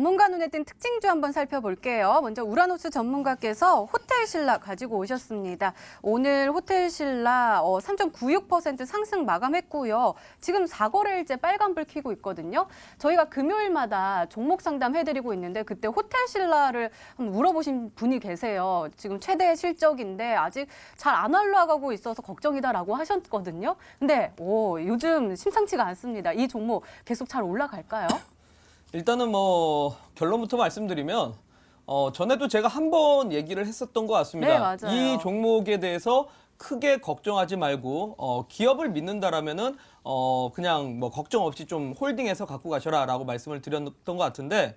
전문가 눈에 띈 특징주 한번 살펴볼게요. 먼저 우라노스 전문가께서 호텔 신라 가지고 오셨습니다. 오늘 호텔 신라 어, 3.96% 상승 마감했고요. 지금 4거래일째 빨간불 켜고 있거든요. 저희가 금요일마다 종목 상담 해드리고 있는데 그때 호텔 신라를 한번 물어보신 분이 계세요. 지금 최대 실적인데 아직 잘 안 올라가고 있어서 걱정이다라고 하셨거든요. 근데 오, 요즘 심상치가 않습니다. 이 종목 계속 잘 올라갈까요? 일단은 뭐 결론부터 말씀드리면 어, 전에도 제가 한 번 얘기를 했었던 것 같습니다. 네, 맞아요. 이 종목에 대해서 크게 걱정하지 말고 어, 기업을 믿는다라면은 어, 그냥 뭐 걱정 없이 좀 홀딩해서 갖고 가셔라라고 말씀을 드렸던 것 같은데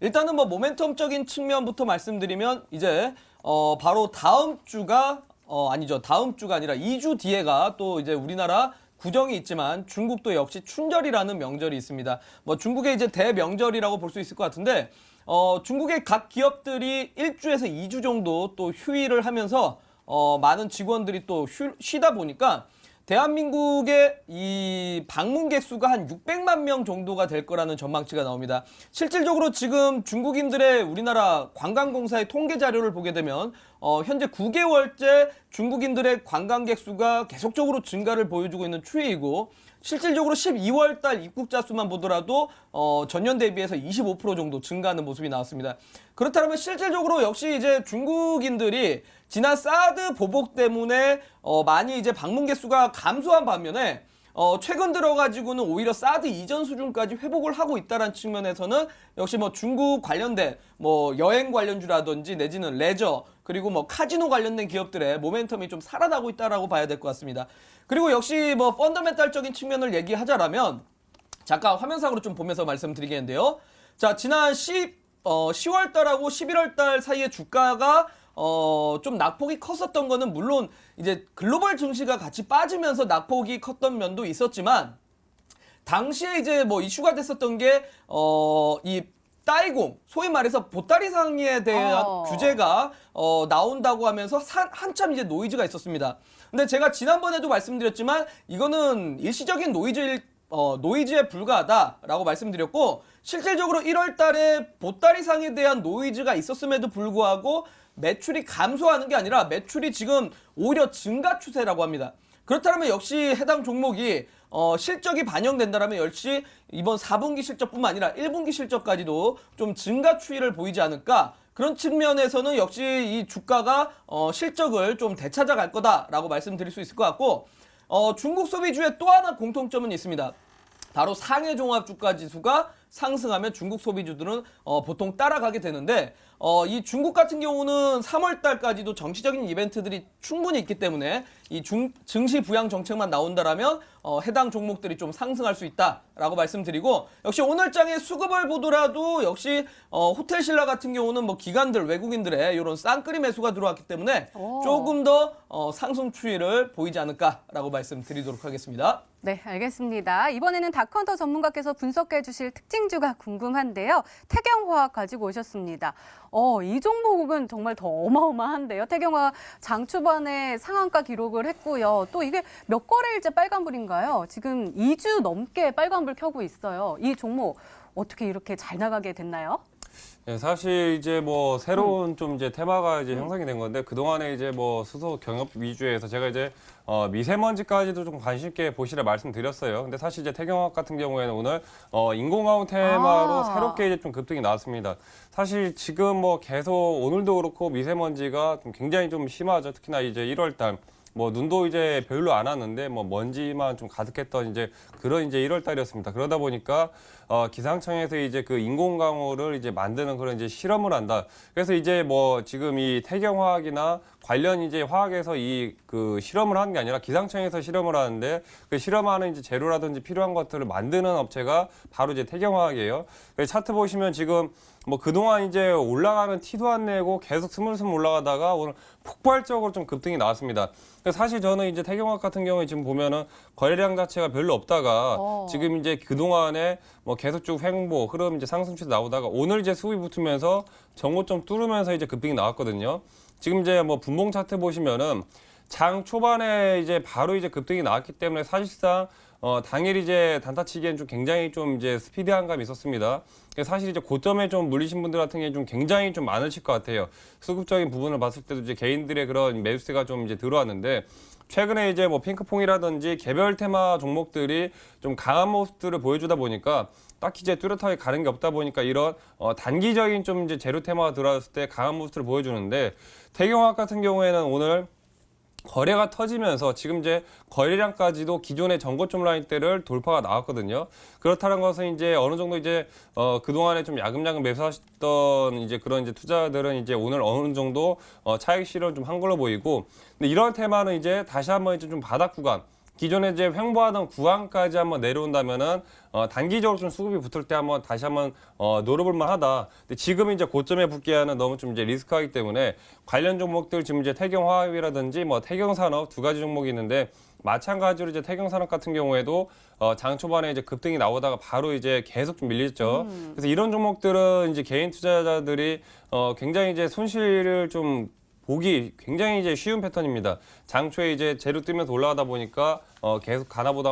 일단은 뭐 모멘텀적인 측면부터 말씀드리면 이제 어, 바로 다음 주가 어, 아니죠 다음 주가 아니라 2주 뒤에가 또 이제 우리나라 구정이 있지만 중국도 역시 춘절이라는 명절이 있습니다. 뭐 중국의 이제 대명절이라고 볼 수 있을 것 같은데 어, 중국의 각 기업들이 1주에서 2주 정도 또 휴일을 하면서 어, 많은 직원들이 또 휴, 쉬다 보니까 대한민국의 이 방문객 수가 한 600만 명 정도가 될 거라는 전망치가 나옵니다. 실질적으로 지금 중국인들의 우리나라 관광공사의 통계 자료를 보게 되면 어, 현재 9개월째 중국인들의 관광객 수가 계속적으로 증가를 보여주고 있는 추이이고 실질적으로 12월 달 입국자 수만 보더라도 어, 전년 대비해서 25% 정도 증가하는 모습이 나왔습니다. 그렇다면 실질적으로 역시 이제 중국인들이 지난 사드 보복 때문에 어, 많이 이제 방문객 수가 감소한 반면에 어, 최근 들어가지고는 오히려 사드 이전 수준까지 회복을 하고 있다는 측면에서는 역시 뭐 중국 관련된 뭐 여행 관련주라든지 내지는 레저 그리고 뭐 카지노 관련된 기업들의 모멘텀이 좀 살아나고 있다라고 봐야 될 것 같습니다. 그리고 역시 뭐 펀더멘탈적인 측면을 얘기하자라면 잠깐 화면상으로 좀 보면서 말씀드리겠는데요. 자, 지난 10, 어, 10월 달하고 11월 달 사이에 주가가 어, 좀 낙폭이 컸었던 거는 물론 이제 글로벌 증시가 같이 빠지면서 낙폭이 컸던 면도 있었지만 당시에 이제 뭐 이슈가 됐었던 게, 어, 이 따이공, 소위 말해서 보따리 상에 대한 어. 규제가, 어, 나온다고 하면서 산- 한참 이제 노이즈가 있었습니다. 근데 제가 지난번에도 말씀드렸지만 이거는 일시적인 노이즈일, 어, 노이즈에 불과하다라고 말씀드렸고, 실질적으로 1월 달에 보따리 상에 대한 노이즈가 있었음에도 불구하고 매출이 감소하는 게 아니라 매출이 지금 오히려 증가 추세라고 합니다. 그렇다면 역시 해당 종목이 어, 실적이 반영된다면 역시 이번 4분기 실적뿐만 아니라 1분기 실적까지도 좀 증가 추이를 보이지 않을까 그런 측면에서는 역시 이 주가가 어, 실적을 좀 되찾아갈 거다라고 말씀드릴 수 있을 것 같고 어, 중국 소비주의 또 하나 공통점은 있습니다. 바로 상해 종합 주가 지수가 상승하면 중국 소비주들은 어, 보통 따라가게 되는데 어, 이 중국 같은 경우는 3월 달까지도 정치적인 이벤트들이 충분히 있기 때문에 이 중, 증시 부양 정책만 나온다라면 어, 해당 종목들이 좀 상승할 수 있다라고 말씀드리고 역시 오늘장의 수급을 보더라도 역시 어, 호텔 신라 같은 경우는 뭐 기관들 외국인들의 이런 쌍끌이 매수가 들어왔기 때문에 오. 조금 더 어, 상승 추이를 보이지 않을까라고 말씀드리도록 하겠습니다. 네, 알겠습니다. 이번에는 다컨터 전문가께서 분석해 주실 특징주가 궁금한데요. 태경화학 가지고 오셨습니다. 어, 이 종목은 정말 더 어마어마한데요. 태경화 장 초반에 상한가 기록을 했고요. 또 이게 몇 거래일째 빨간불인가요? 지금 2주 넘게 빨간불 켜고 있어요. 이 종목 어떻게 이렇게 잘 나가게 됐나요? 예, 사실 이제 뭐 새로운 좀 이제 테마가 이제 형성이 된 건데 그 동안에 이제 뭐 수소 경협 위주에서 제가 이제 어 미세먼지까지도 좀 관심 있게 보시라 말씀드렸어요. 근데 사실 이제 태경화학 같은 경우에는 오늘 어 인공화학 테마로 아. 새롭게 이제 좀 급등이 나왔습니다. 사실 지금 뭐 계속 오늘도 그렇고 미세먼지가 좀 굉장히 좀 심하죠. 특히나 이제 1월 달 뭐 눈도 이제 별로 안 왔는데 뭐 먼지만 좀 가득했던 이제 그런 이제 1월 달이었습니다. 그러다 보니까 어 기상청에서 이제 그 인공 강우를 이제 만드는 그런 이제 실험을 한다. 그래서 이제 뭐 지금 이 태경화학이나 관련 이제 화학에서 이 그 실험을 하는 게 아니라 기상청에서 실험을 하는데 그 실험하는 이제 재료라든지 필요한 것들을 만드는 업체가 바로 이제 태경화학이에요. 그래서 차트 보시면 지금 뭐 그동안 이제 올라가는 티도 안 내고 계속 스물스물 올라가다가 오늘 폭발적으로 좀 급등이 나왔습니다. 그래서 사실 저는 이제 태경화학 같은 경우에 지금 보면은 거래량 자체가 별로 없다가 어. 지금 이제 그동안에 뭐 계속 쭉 횡보 흐름 이제 상승 추세 나오다가 오늘 이제 수급이 붙으면서 정고점 뚫으면서 이제 급등이 나왔거든요. 지금 이제 뭐 분봉 차트 보시면은 장 초반에 이제 바로 이제 급등이 나왔기 때문에 사실상 어, 당일 이제 단타치기엔 좀 굉장히 좀 이제 스피디한 감이 있었습니다. 사실 이제 고점에 좀 물리신 분들 같은 게 좀 굉장히 좀 많으실 것 같아요. 수급적인 부분을 봤을 때도 이제 개인들의 그런 매수세가 좀 이제 들어왔는데 최근에 이제 뭐 핑크퐁이라든지 개별 테마 종목들이 좀 강한 모습들을 보여주다 보니까 딱히 이제 뚜렷하게 가는 게 없다 보니까 이런 어, 단기적인 좀 이제 재료 테마가 들어왔을 때 강한 모습들을 보여주는데 태경화학 같은 경우에는 오늘 거래가 터지면서 지금 이제 거래량까지도 기존의 전고점 라인대를 돌파가 나왔거든요. 그렇다는 것은 이제 어느 정도 이제 어 그동안에 좀 야금야금 매수하셨던 이제 그런 이제 투자들은 이제 오늘 어느 정도 어 차익 실현 좀 한 걸로 보이고 근데 이런 테마는 이제 다시 한번 이제 좀 바닥 구간 기존에 이제 횡보하던 구간까지 한번 내려온다면은 어, 단기적으로 좀 수급이 붙을 때 한번 다시 한번 어, 노려볼 만하다. 근데 지금 이제 고점에 붙기에는 너무 좀 이제 리스크하기 때문에 관련 종목들 지금 이제 태경화학이라든지 뭐 태경산업 두 가지 종목이 있는데 마찬가지로 이제 태경산업 같은 경우에도 어, 장 초반에 이제 급등이 나오다가 바로 이제 계속 좀 밀렸죠. 그래서 이런 종목들은 이제 개인 투자자들이 어, 굉장히 이제 손실을 좀 보기 굉장히 이제 쉬운 패턴입니다. 장초에 이제 재료 뜨면서 올라가다 보니까 어, 계속 가나보다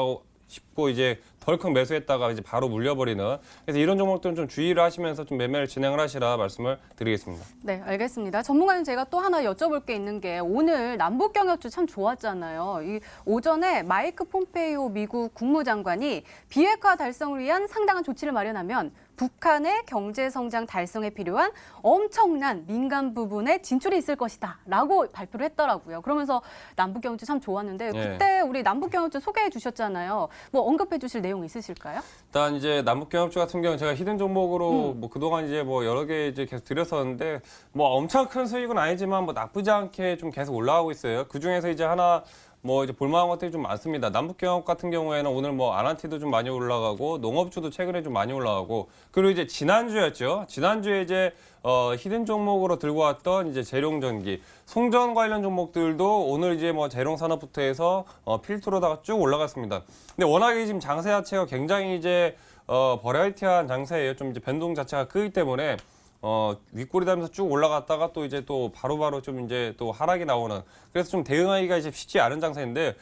싶고 이제 덜컥 매수했다가 이제 바로 물려버리는 그래서 이런 종목들은 좀 주의를 하시면서 좀 매매를 진행을 하시라 말씀을 드리겠습니다. 네, 알겠습니다. 전문가님 제가 또 하나 여쭤볼 게 있는 게 오늘 남북 경협주 참 좋았잖아요. 이 오전에 마이크 폼페이오 미국 국무장관이 비핵화 달성을 위한 상당한 조치를 마련하면 북한의 경제 성장 달성에 필요한 엄청난 민간 부분에 진출이 있을 것이다라고 발표를 했더라고요. 그러면서 남북 경협주 참 좋았는데 네. 그때 우리 남북 경협주 소개해 주셨잖아요. 뭐 언급해 주실 내용 있으실까요? 일단 이제 남북 경협주 같은 경우는 제가 히든 종목으로 뭐 그동안 이제 뭐 여러 개 이제 계속 드렸었는데 뭐 엄청 큰 수익은 아니지만 뭐 나쁘지 않게 좀 계속 올라가고 있어요. 그 중에서 이제 하나 뭐 이제 볼만한 것들이 좀 많습니다. 남북경협 같은 경우에는 오늘 뭐 아란티도 좀 많이 올라가고 농업주도 최근에 좀 많이 올라가고 그리고 이제 지난주였죠. 지난주에 이제 어 히든 종목으로 들고 왔던 이제 재룡전기, 송전 관련 종목들도 오늘 이제 뭐 재룡산업부터 해서 어 필두로다가 쭉 올라갔습니다. 근데 워낙에 지금 장세 자체가 굉장히 이제 어 버라이티한 장세예요. 좀 이제 변동 자체가 크기 때문에 어, 윗골이 다면서 쭉 올라갔다가 또 이제 또 바로바로 좀 이제 또 하락이 나오는 그래서 좀 대응하기가 이제 쉽지 않은 장세인데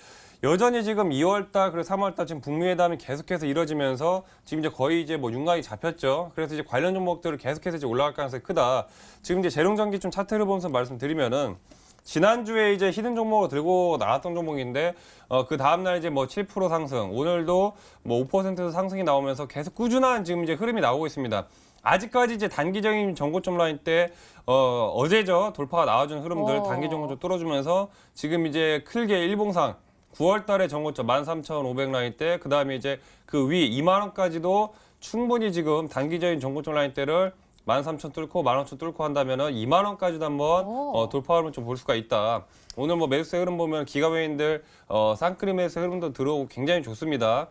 여전히 지금 2월달 그리고 3월달 지금 북미 회담이 계속해서 이뤄지면서 지금 이제 거의 이제 뭐 윤곽이 잡혔죠. 그래서 이제 관련 종목들을 계속해서 이제 올라갈 가능성이 크다. 지금 이제 재룡전기 좀 차트를 보면서 말씀드리면은 지난주에 이제 히든 종목을 들고 나왔던 종목인데 어, 그 다음날 이제 뭐 7% 상승 오늘도 뭐5% 상승이 나오면서 계속 꾸준한 지금 이제 흐름이 나오고 있습니다. 아직까지 이제 단기적인 전고점 라인 때 어, 어제죠 돌파가 나와준 흐름들 어. 단기 정도 뚫어주면서 지금 이제 크게 일봉상 9월 달에 전고점 13,500 라인 때 그다음에 이제 그 위 2만 원까지도 충분히 지금 단기적인 전고점 라인 때를 13,000 뚫고 15,000 뚫고 한다면은 2만 원까지도 한번 오. 어, 돌파하면 좀볼 수가 있다. 오늘 뭐 매수세 흐름 보면 기가웨인들 어, 쌍크림 매수 흐름도 들어오고 굉장히 좋습니다.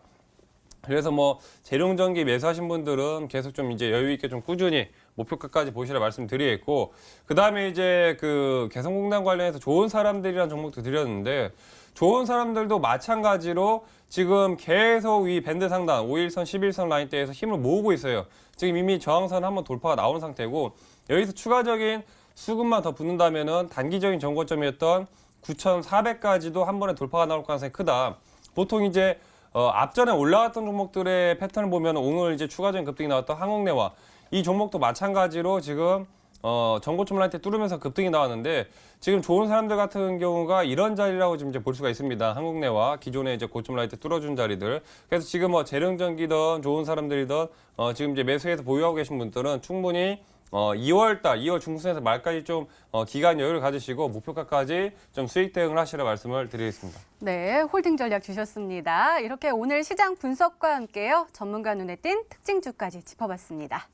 그래서 뭐 재룡전기 매수하신 분들은 계속 좀 이제 여유 있게 좀 꾸준히 목표가까지 보시라 말씀드리겠고 그 다음에 이제 그 개성공단 관련해서 좋은 사람들이란 종목도 드렸는데 좋은 사람들도 마찬가지로 지금 계속 이 밴드 상단 5일선, 11선 라인대에서 힘을 모으고 있어요. 지금 이미 저항선 한번 돌파가 나온 상태고 여기서 추가적인 수급만 더 붙는다면은 단기적인 정고점이었던 9,400까지도 한 번에 돌파가 나올 가능성이 크다. 보통 이제 어, 앞전에 올라갔던 종목들의 패턴을 보면 오늘 이제 추가적인 급등이 나왔던 항공내와 이 종목도 마찬가지로 지금 어, 전고점 라인 때 뚫으면서 급등이 나왔는데 지금 좋은 사람들 같은 경우가 이런 자리라고 지금 이제 볼 수가 있습니다. 한국내와 기존에 이제 고점 라인 때 뚫어준 자리들. 그래서 지금 뭐 재령전기든 좋은 사람들이든 어, 지금 이제 매수해서 보유하고 계신 분들은 충분히 어, 2월 달, 2월 중순에서 말까지 좀 어, 기간 여유를 가지시고 목표가까지 좀 수익 대응을 하시라 말씀을 드리겠습니다. 네, 홀딩 전략 주셨습니다. 이렇게 오늘 시장 분석과 함께요. 전문가 눈에 띈 특징주까지 짚어봤습니다.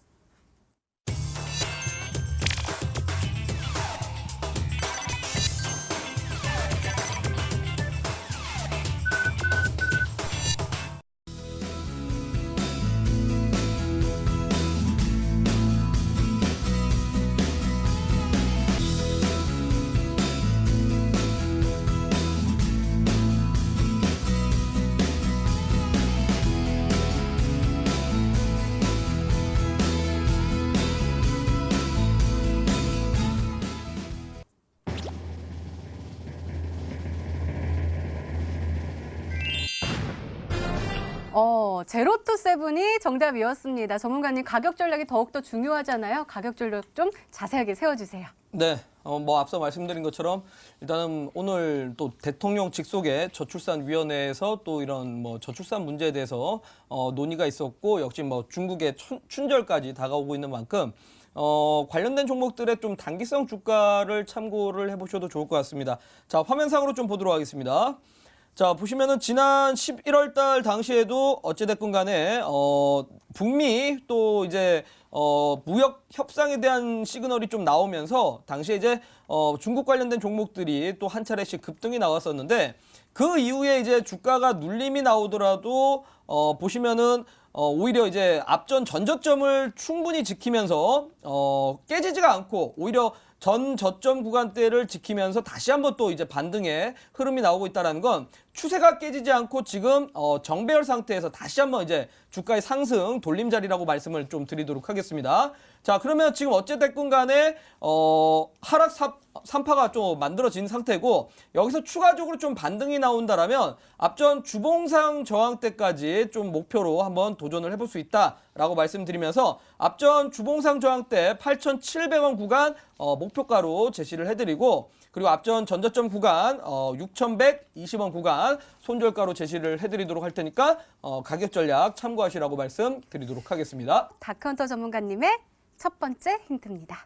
제로 투 세븐이 정답이었습니다. 전문가님 가격 전략이 더욱더 중요하잖아요. 가격 전략 좀 자세하게 세워주세요. 네, 어, 뭐 앞서 말씀드린 것처럼 일단은 오늘 또 대통령 직속의 저출산위원회에서 또 이런 뭐 저출산 문제에 대해서 어, 논의가 있었고 역시 뭐 중국의 춘, 춘절까지 다가오고 있는 만큼 어, 관련된 종목들의 좀 단기성 주가를 참고를 해보셔도 좋을 것 같습니다. 자, 화면상으로 좀 보도록 하겠습니다. 자, 보시면은 지난 11월 달 당시에도 어찌됐건 간에, 어, 북미 또 이제, 어, 무역 협상에 대한 시그널이 좀 나오면서 당시에 이제, 어, 중국 관련된 종목들이 또 한 차례씩 급등이 나왔었는데 그 이후에 이제 주가가 눌림이 나오더라도, 어, 보시면은 어, 오히려 이제 앞전 전저점을 충분히 지키면서 어, 깨지지가 않고 오히려 전 저점 구간대를 지키면서 다시 한번 또 이제 반등의 흐름이 나오고 있다는 건 추세가 깨지지 않고 지금 어, 정배열 상태에서 다시 한번 이제 주가의 상승 돌림자리라고 말씀을 좀 드리도록 하겠습니다. 자 그러면 지금 어찌됐건 간에 어, 하락 사, 산파가 좀 만들어진 상태고 여기서 추가적으로 좀 반등이 나온다라면 앞전 주봉상 저항대까지 좀 목표로 한번 도전을 해볼 수 있다라고 말씀드리면서 앞전 주봉상 저항대 8,700원 구간 어, 목표가로 제시를 해드리고 그리고 앞전 전저점 구간 어, 6,120원 구간 손절가로 제시를 해드리도록 할 테니까 어, 가격 전략 참고하시라고 말씀드리도록 하겠습니다. 다크헌터 전문가님의 첫 번째 힌트입니다.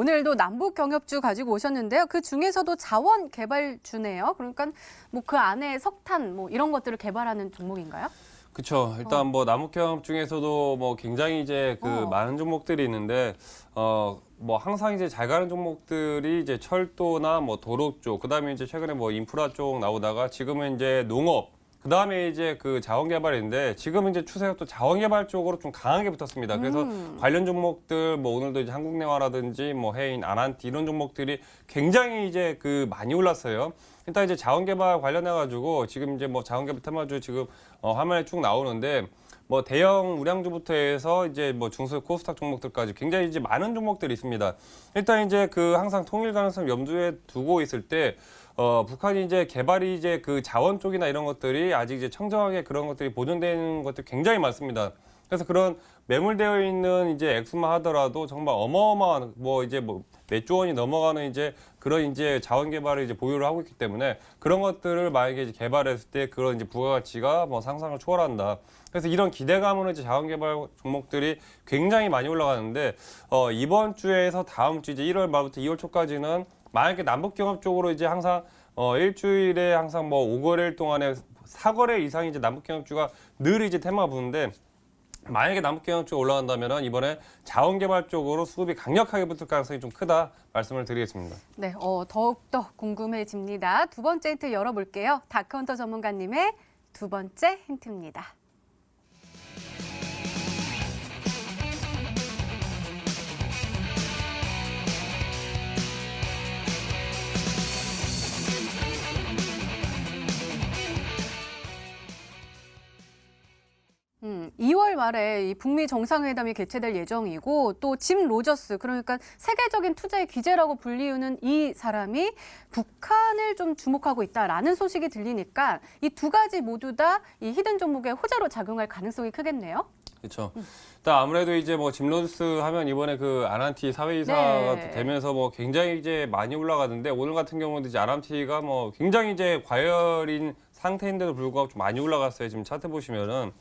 오늘도 남북 경협주 가지고 오셨는데요. 그 중에서도 자원 개발주네요. 그러니까 뭐 그 안에 석탄 뭐 이런 것들을 개발하는 종목인가요? 그렇죠. 일단 뭐 나무경험 중에서도 뭐 굉장히 이제 그 어. 많은 종목들이 있는데 어 뭐 항상 이제 잘 가는 종목들이 이제 철도나 뭐 도로 쪽, 그다음에 이제 최근에 뭐 인프라 쪽 나오다가 지금은 이제 농업, 그 다음에 이제 그 자원 개발인데 지금 이제 추세가 또 자원 개발 쪽으로 좀 강하게 붙었습니다. 그래서 음. 관련 종목들 뭐 오늘도 이제 한국내화라든지 뭐 해인, 아난티 이런 종목들이 굉장히 이제 그 많이 올랐어요. 일단 이제 자원 개발 관련해 가지고 지금 이제 뭐 자원 개발 테마주 지금 어 화면에 쭉 나오는데 뭐 대형 우량주부터 해서 이제 뭐 중소 코스닥 종목들까지 굉장히 이제 많은 종목들이 있습니다. 일단 이제 그 항상 통일 가능성 염두에 두고 있을 때 어, 북한이 이제 개발이 이제 그 자원 쪽이나 이런 것들이 아직 이제 청정하게 그런 것들이 보존되는 것들이 굉장히 많습니다. 그래서 그런 매몰되어 있는 이제 액수만 하더라도 정말 어마어마한 뭐 이제 뭐 몇 조 원이 넘어가는 이제 그런 이제 자원 개발을 이제 보유를 하고 있기 때문에 그런 것들을 만약에 이제 개발했을 때 그런 이제 부가가치가 뭐 상상을 초월한다. 그래서 이런 기대감으로 이제 자원 개발 종목들이 굉장히 많이 올라가는데 어 이번 주에서 다음 주 이제 1월 말부터 2월 초까지는 만약에 남북 경협 쪽으로 이제 항상 어 일주일에 항상 뭐 5거래일 동안에 4거래 이상이 이제 남북 경협주가 늘 이제 테마가 부는데 만약에 남북경협 쪽 올라간다면 이번에 자원개발 쪽으로 수급이 강력하게 붙을 가능성이 좀 크다 말씀을 드리겠습니다. 네, 어, 더욱더 궁금해집니다. 두 번째 힌트 열어볼게요. 다크헌터 전문가님의 두 번째 힌트입니다. 음, 2월 말에 이 북미 정상회담이 개최될 예정이고 또 짐 로저스 그러니까 세계적인 투자의 귀재라고 불리우는 이 사람이 북한을 좀 주목하고 있다라는 소식이 들리니까 이 두 가지 모두 다 이 히든 종목의 호재로 작용할 가능성이 크겠네요. 그렇죠. 일단 아무래도 이제 뭐 짐로스 하면 이번에 그 아난티 사회이사가 네. 되면서 뭐 굉장히 이제 많이 올라가는데 오늘 같은 경우도 이제 아난티가 뭐 굉장히 이제 과열인 상태인데도 불구하고 좀 많이 올라갔어요. 지금 차트 보시면은.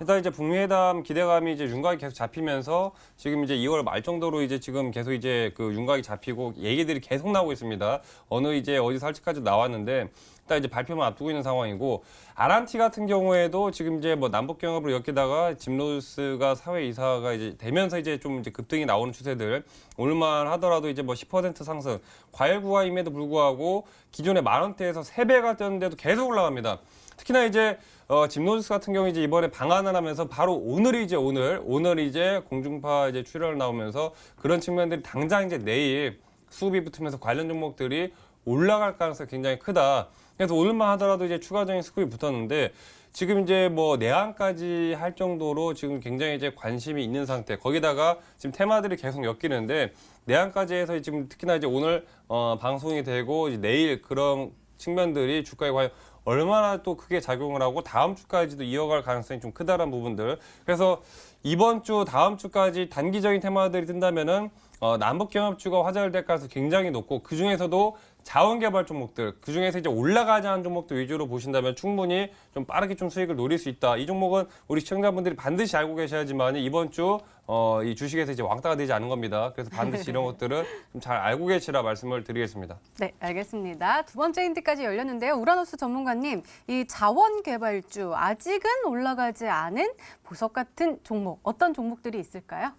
일단 이제 북미 회담 기대감이 이제 윤곽이 계속 잡히면서 지금 이제 2월 말 정도로 이제 지금 계속 이제 그 윤곽이 잡히고 얘기들이 계속 나오고 있습니다. 어느 이제 어디서 할지까지 나왔는데 일단 이제 발표만 앞두고 있는 상황이고 아란티 같은 경우에도 지금 이제 뭐 남북 경협으로 엮이다가 짐 로스가 사회 이사가 이제 되면서 이제 좀 이제 급등이 나오는 추세들 오늘만 하더라도 이제 뭐 10% 상승 과열 구간임에도 불구하고 기존의 만 원대에서 세배가 뛰었는데도 계속 올라갑니다. 특히나 이제 어, 짐노스 같은 경우 이제 이번에 방한을 하면서 바로 오늘이 이제 오늘 오늘 이제 공중파 이제 출혈 나오면서 그런 측면들이 당장 이제 내일 수급이 붙으면서 관련 종목들이 올라갈 가능성이 굉장히 크다. 그래서 오늘만 하더라도 이제 추가적인 수급이 붙었는데 지금 이제 뭐 내한까지 할 정도로 지금 굉장히 이제 관심이 있는 상태. 거기다가 지금 테마들이 계속 엮이는데 내한까지 해서 지금 특히나 이제 오늘 어, 방송이 되고 내일 그런 측면들이 주가에 과연 얼마나 또 크게 작용을 하고 다음 주까지도 이어갈 가능성이 좀 크다는 부분들. 그래서 이번 주 다음 주까지 단기적인 테마들이 뜬다면은 어, 남북 경합주가 화제를 될 가능성이 굉장히 높고 그 중에서도 자원개발 종목들 그 중에서 이제 올라가지 않은 종목들 위주로 보신다면 충분히 좀 빠르게 좀 수익을 노릴 수 있다. 이 종목은 우리 시청자분들이 반드시 알고 계셔야지만 이번 주 어, 이 주식에서 이제 왕따가 되지 않은 겁니다. 그래서 반드시 이런 것들은 좀잘 알고 계시라 말씀을 드리겠습니다. 네, 알겠습니다. 두 번째 힌트까지 열렸는데요. 우라노스 전문가님, 이 자원 개발주 아직은 올라가지 않은 보석 같은 종목 어떤 종목들이 있을까요?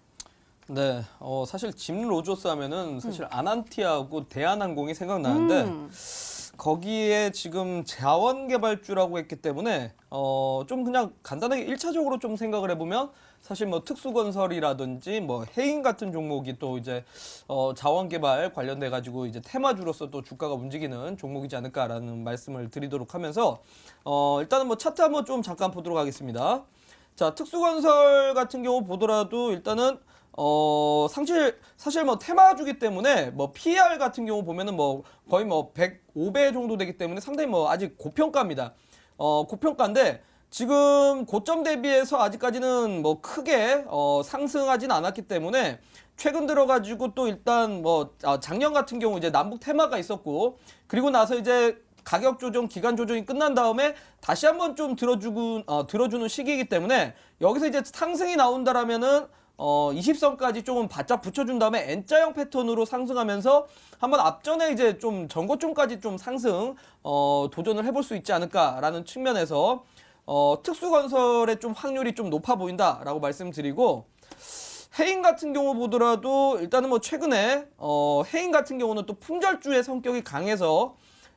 네, 어, 사실 짐 로저스 하면은 사실 아난티하고 대한항공이 생각나는데 음. 거기에 지금 자원개발주라고 했기 때문에 어, 좀 그냥 간단하게 일차적으로좀 생각을 해보면 사실 뭐 특수건설이라든지 뭐 해인 같은 종목이 또 이제 어, 자원개발 관련돼 가지고 이제 테마주로서 또 주가가 움직이는 종목이지 않을까라는 말씀을 드리도록 하면서 어, 일단은 뭐 차트 한번 좀 잠깐 보도록 하겠습니다. 자, 특수건설 같은 경우 보더라도 일단은 어, 상실, 사실 뭐 테마주기 때문에 뭐 PER 같은 경우 보면은 뭐 거의 뭐 105배 정도 되기 때문에 상당히 뭐 아직 고평가입니다. 어, 고평가인데 지금 고점 대비해서 아직까지는 뭐 크게 어, 상승하진 않았기 때문에 최근 들어가지고 또 일단 뭐 아, 작년 같은 경우 이제 남북 테마가 있었고 그리고 나서 이제 가격 조정, 기간 조정이 끝난 다음에 다시 한번 좀 들어주고 어, 들어주는 시기이기 때문에 여기서 이제 상승이 나온다라면은 어 20선까지 조금 바짝 붙여준 다음에 N자형 패턴으로 상승하면서 한번 앞전에 이제 좀 전고점까지 좀 상승 어 도전을 해볼 수 있지 않을까라는 측면에서 어 특수건설의 좀 확률이 좀 높아 보인다라고 말씀드리고 해인 같은 경우 보더라도 일단은 뭐 최근에 어 해인 같은 경우는 또 품절주의 성격이 강해서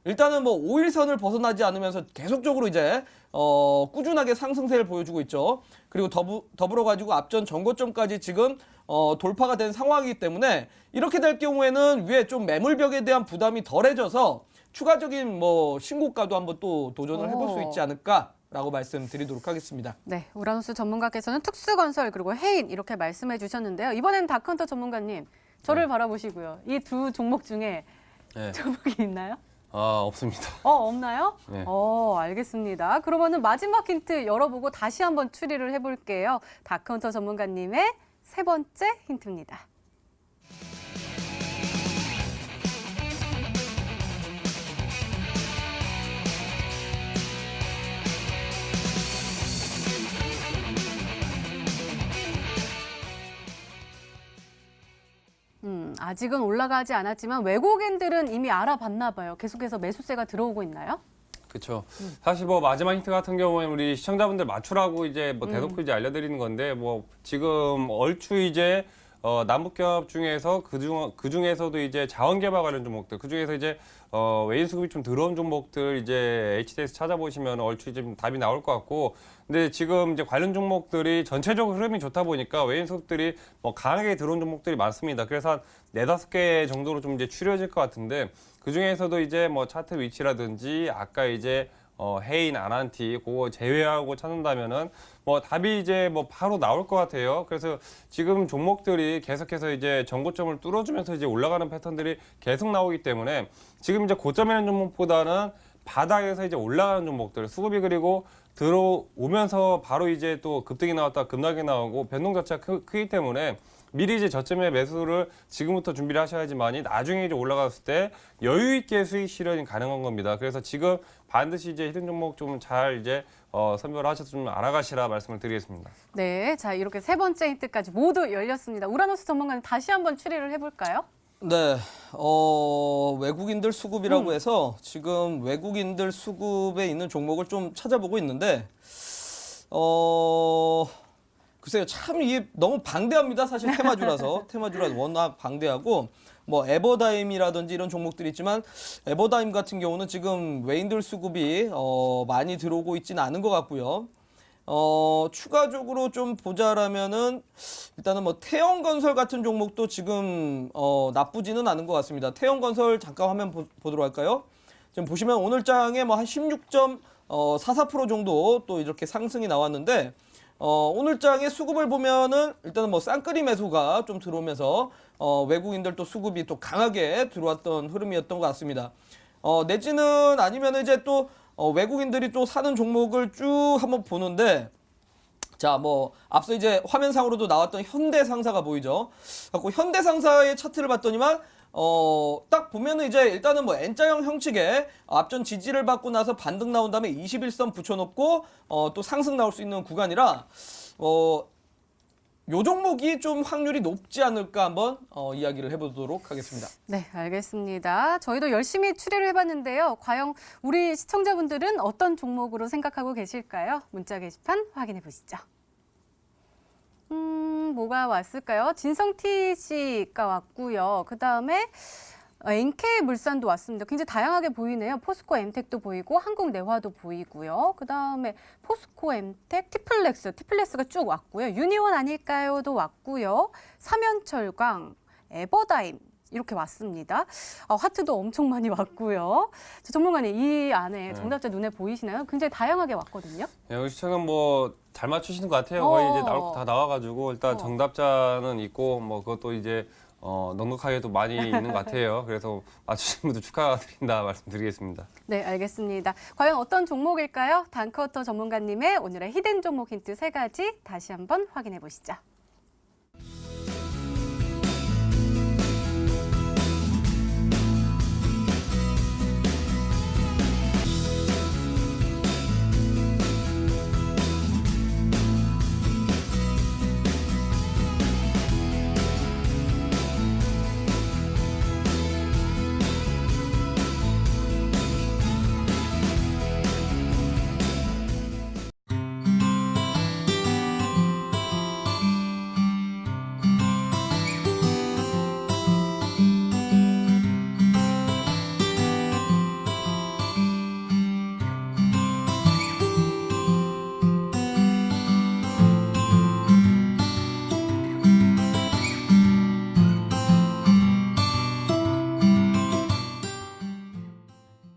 일단은 뭐 5일선을 벗어나지 않으면서 계속적으로 이제 어 꾸준하게 상승세를 보여주고 있죠. 그리고 더부, 더불어 가지고 앞전 전고점까지 지금 어 돌파가 된 상황이기 때문에 이렇게 될 경우에는 위에 좀 매물벽에 대한 부담이 덜해져서 추가적인 뭐 신고가도 한번 또 도전을 해볼 수 오. 있지 않을까 라고 말씀드리도록 하겠습니다. 네, 우라노스 전문가께서는 특수건설 그리고 해인 이렇게 말씀해 주셨는데요. 이번엔 다크헌터 전문가님, 저를 바라보시고요. 이 두 종목 중에 네. 종목이 있나요? 아 없습니다. 어, 없나요? 네. 어, 알겠습니다. 그러면은 마지막 힌트 열어보고 다시 한번 추리를 해볼게요. 다크헌터 전문가님의 세 번째 힌트입니다. 음, 아직은 올라가지 않았지만 외국인들은 이미 알아봤나 봐요. 계속해서 매수세가 들어오고 있나요? 그렇죠. 사실 뭐 마지막 힌트 같은 경우에는 우리 시청자분들 맞추라고 이제 음. 뭐 대놓고 이제 알려드리는 건데 뭐 지금 얼추 이제 어, 남북경합 중에서 그중 그 중에서도 이제 자원개발 관련 종목들 그 중에서 이제 어, 외인 수급이 좀 들어온 종목들 이제 HDS 찾아보시면 얼추 좀 답이 나올 것 같고 근데 지금 이제 관련 종목들이 전체적으로 흐름이 좋다 보니까 외인 수급들이 뭐 강하게 들어온 종목들이 많습니다. 그래서 한 네다섯 개 정도로 좀 이제 추려질 것 같은데 그 중에서도 이제 뭐 차트 위치라든지 아까 이제 어, 해인, 아난티 그거 제외하고 찾는다면은 뭐 답이 이제 뭐 바로 나올 것 같아요. 그래서 지금 종목들이 계속해서 이제 전고점을 뚫어주면서 이제 올라가는 패턴들이 계속 나오기 때문에 지금 이제 고점에 있는 종목보다는 바닥에서 이제 올라가는 종목들 수급이 그리고 들어오면서 바로 이제 또 급등이 나왔다 급락이 나오고 변동 자체가 크, 크기 때문에 미리 이제 저점에 매수를 지금부터 준비를 하셔야지만이 나중에 이제 올라갔을 때 여유 있게 수익 실현이 가능한 겁니다. 그래서 지금 반드시 이제 히든 종목 좀 잘 이제 어, 선별하셔서 좀 알아가시라 말씀을 드리겠습니다. 네, 자 이렇게 세 번째 힌트까지 모두 열렸습니다. 우라노스 전문가님 다시 한번 추리를 해볼까요? 네, 어, 외국인들 수급이라고 해서 지금 외국인들 수급에 있는 종목을 좀 찾아보고 있는데, 어, 글쎄요, 참 이게 너무 방대합니다. 사실 테마주라서. 테마주라서 워낙 방대하고, 뭐 에버다임이라든지 이런 종목들이 있지만 에버다임 같은 경우는 지금 외인들 수급이 어, 많이 들어오고 있지는 않은 것 같고요. 어, 추가적으로 좀 보자라면은 일단은 뭐 태영건설 같은 종목도 지금 어, 나쁘지는 않은 것 같습니다. 태영건설 잠깐 화면 보, 도록 할까요? 지금 보시면 오늘 장에 뭐 한 16점 어, 4, 4% 정도 또 이렇게 상승이 나왔는데 어, 오늘 장의 수급을 보면은 일단은 뭐 쌍끌이 매수가 좀 들어오면서 어, 외국인들 또 수급이 또 강하게 들어왔던 흐름이었던 것 같습니다. 어, 내지는 아니면 이제 또 어, 외국인들이 또 사는 종목을 쭉 한번 보는데 자, 뭐 앞서 이제 화면상으로도 나왔던 현대상사가 보이죠. 갖고 현대상사의 차트를 봤더니만 어, 딱 보면은 이제 일단은 뭐 N자형 형식의 앞전 지지를 받고 나서 반등 나온 다음에 21선 붙여놓고 어, 또 상승 나올 수 있는 구간이라 어, 요 종목이 좀 확률이 높지 않을까 한번 어, 이야기를 해보도록 하겠습니다. 네, 알겠습니다. 저희도 열심히 추리를 해봤는데요. 과연 우리 시청자분들은 어떤 종목으로 생각하고 계실까요? 문자 게시판 확인해 보시죠. 음, 뭐가 왔을까요? 진성T 씨가 왔고요. 그 다음에 NK 물산도 왔습니다. 굉장히 다양하게 보이네요. 포스코 엠텍도 보이고 한국 내화도 보이고요. 그 다음에 포스코 엠텍, 티플렉스, 티플렉스가 쭉 왔고요. 유니원 아닐까요?도 왔고요. 삼연철강, 에버다임 이렇게 왔습니다. 어, 하트도 엄청 많이 왔고요. 저 전문가님 이 안에 정답자 눈에 보이시나요? 굉장히 다양하게 왔거든요. 예, 여기 시청은 뭐 잘 맞추시는 것 같아요. 어. 거의 이제 나올 거다 나와가지고 일단 어. 정답자는 있고 뭐 그것도 이제 어, 넉넉하게도 많이 있는 것 같아요. 그래서 맞추신 분들 축하드린다 말씀드리겠습니다. 네, 알겠습니다. 과연 어떤 종목일까요? 단커터 전문가님의 오늘의 히든 종목 힌트 세 가지 다시 한번 확인해 보시죠.